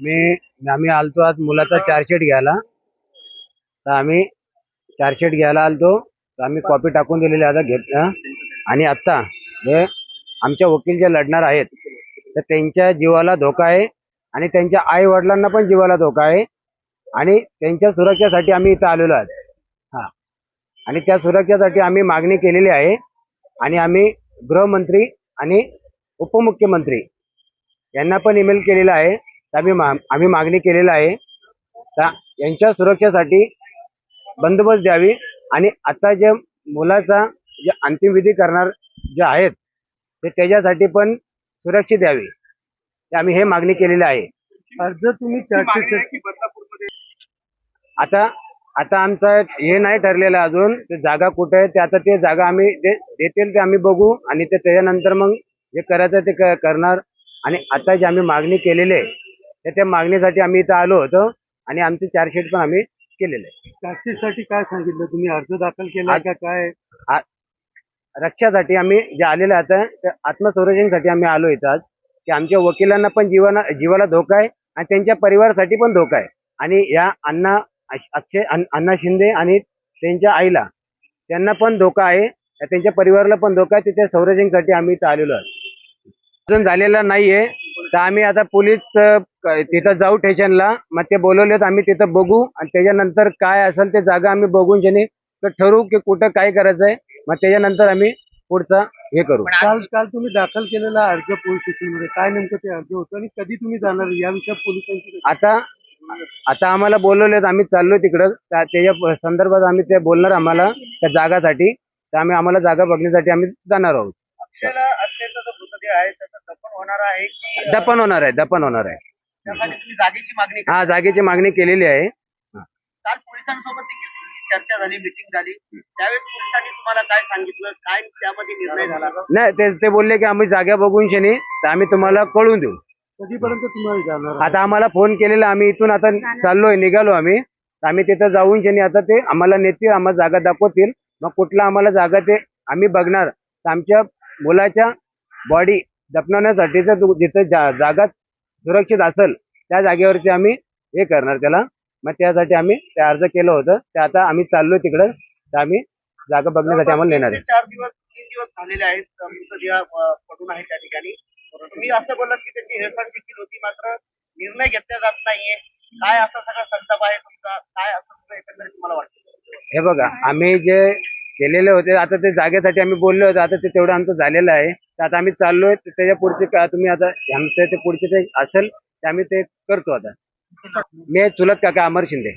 मी आम्ही आलतो आज मुलाचा चार्जशीट घ्यायला. तर आम्ही चार्जशीट घ्यायला आलतो. तर आम्ही कॉपी टाकून दिलेली आता घेत आणि आत्ता जे आमच्या वकील जे लढणार आहेत. तर त्यांच्या जीवाला धोका आहे आणि त्यांच्या आई वडिलांना पण जीवाला धोका आहे. आणि त्यांच्या सुरक्षेसाठी आम्ही इथं आलेलो आहोत. हां. आणि त्या सुरक्षेसाठी आम्ही मागणी केलेली आहे. आणि आम्ही गृहमंत्री आणि उपमुख्यमंत्री यांना पण ईमेल केलेला आहे. आम्ही मा आम्ही मागणी केलेला आहे. तर यांच्या सुरक्षेसाठी बंदोबस्त द्यावी आणि आता जे मुलाचा जे अंतिम विधी करणार जे आहेत ते त्याच्यासाठी पण सुरक्षित द्यावी. ते आम्ही हे मागणी केलेली आहे. अर्ज तुम्ही आता आता आमचं हे नाही ठरलेलं अजून. ते जागा कुठे आहे ते आता ते जागा आम्ही जे देतील ते आम्ही बघू आणि ते त्याच्यानंतर मग जे करायचं ते करणार. आणि आता जे आम्ही मागणी केलेली आहे तर त्या मागणीसाठी आम्ही इथं आलो होतो आणि आमचे चार्जशीट पण आम्ही केलेले. आहे चार्जशीटसाठी काय सांगितलं? तुम्ही अर्ज दाखल केला का काय? रक्षासाठी आम्ही जे आलेले आता ते आत्मसंरक्षणासाठी आम्ही आलो इथं आज. की आमच्या वकिलांना पण जीवाना जीवाला धोका आहे आणि त्यांच्या परिवारासाठी पण धोका आहे. आणि या अण्णा अक्षय अण्ण- शिंदे आणि त्यांच्या आईला त्यांना पण धोका आहे. त्यांच्या परिवाराला पण धोका आहे. त्याच्या संरक्षणासाठी आम्ही इथं आलेलो आहोत. अजून झालेला नाहीये. तर आम्ही आता पोलीस तिथं जाऊ स्टेशनला. मग ते बोलवलेत आम्ही तिथं बघू. आणि त्याच्यानंतर काय असेल ते जागा आम्ही बघून जेणे तर ठरवू की कुठं काय करायचं आहे. मग त्याच्यानंतर आम्ही पुढचा हे करू. काल काल तुम्ही दाखल केलेला अर्ज पोलीस स्टेशनमध्ये काय नेमकं ते अर्ज होतं आणि कधी तुम्ही जाणार या विषयात पोलिसांची आता आता आम्हाला बोलवलेत आम्ही चाललो तिकडं. त्या- त्याच्या संदर्भात आम्ही ते बोलणार आम्हाला त्या जागासाठी. तर आम्ही आम्हाला जागा बघण्यासाठी आम्ही जाणार आहोत. आहे की दफन होणार आहे दफन होणार आहे. त्यासाठी तुम्ही जागेची मागणी हा जागेची मागणी केलेली आहे. काल पोलिसांसोबत देखील तुमची चर्चा झाली मिटिंग झाली. त्यावेळेस पोलिसांनी तुम्हाला काय सांगितलं? काय त्यामध्ये निर्णय झाला? नाही ते ते बोलले की आम्ही जागा बघून शनी तर आम्ही तुम्हाला कळून देऊ. कधीपर्यंत तुम्हाला जाणार आता आम्हाला फोन केलेला आम्ही इथून आता चाललोय निघालो आम्ही. तर आम्ही तिथं जाऊन शनी आता ते आम्हाला नेतील आम्हाला जागा दाखवतील. मग कुठला आम्हाला जागा ते आम्ही बघणार. तर आमच्या मुलाच्या बॉडी दफनवण्यासाठी जर जिथं जा जागा सुरक्षित असेल त्या जागेवरती आम्ही हे करणार त्याला. मग त्यासाठी आम्ही ते अर्ज केलं होतं. ते आता आम्ही चाललोय तिकडं. तर आम्ही जागा बघण्यासाठी आम्हाला नेणार आहे. चार दिवस तीन दिवस झालेले आहेत. मृतदेह पडून आहे त्या ठिकाणी. तुम्ही असं बोलत की त्याची हेळसांड देखील होती मात्र निर्णय घेतला जात नाहीये. काय असा सगळा संताप आहे तुमचा? काय असं एकंदरीत तुम्हाला वाटतं? हे बघा आम्ही जे केलेले होते. आता ते जागेसाठी आम्ही बोललो होतो. आता ते तेवढं आमचं झालेलं आहे. तर आता आम्ही चाललोय. त्याच्या पुढचे का तुम्ही आता आमचं ते पुढचे ते असेल ते आम्ही ते करतो आता. मी चुलत काका अमर शिंदे.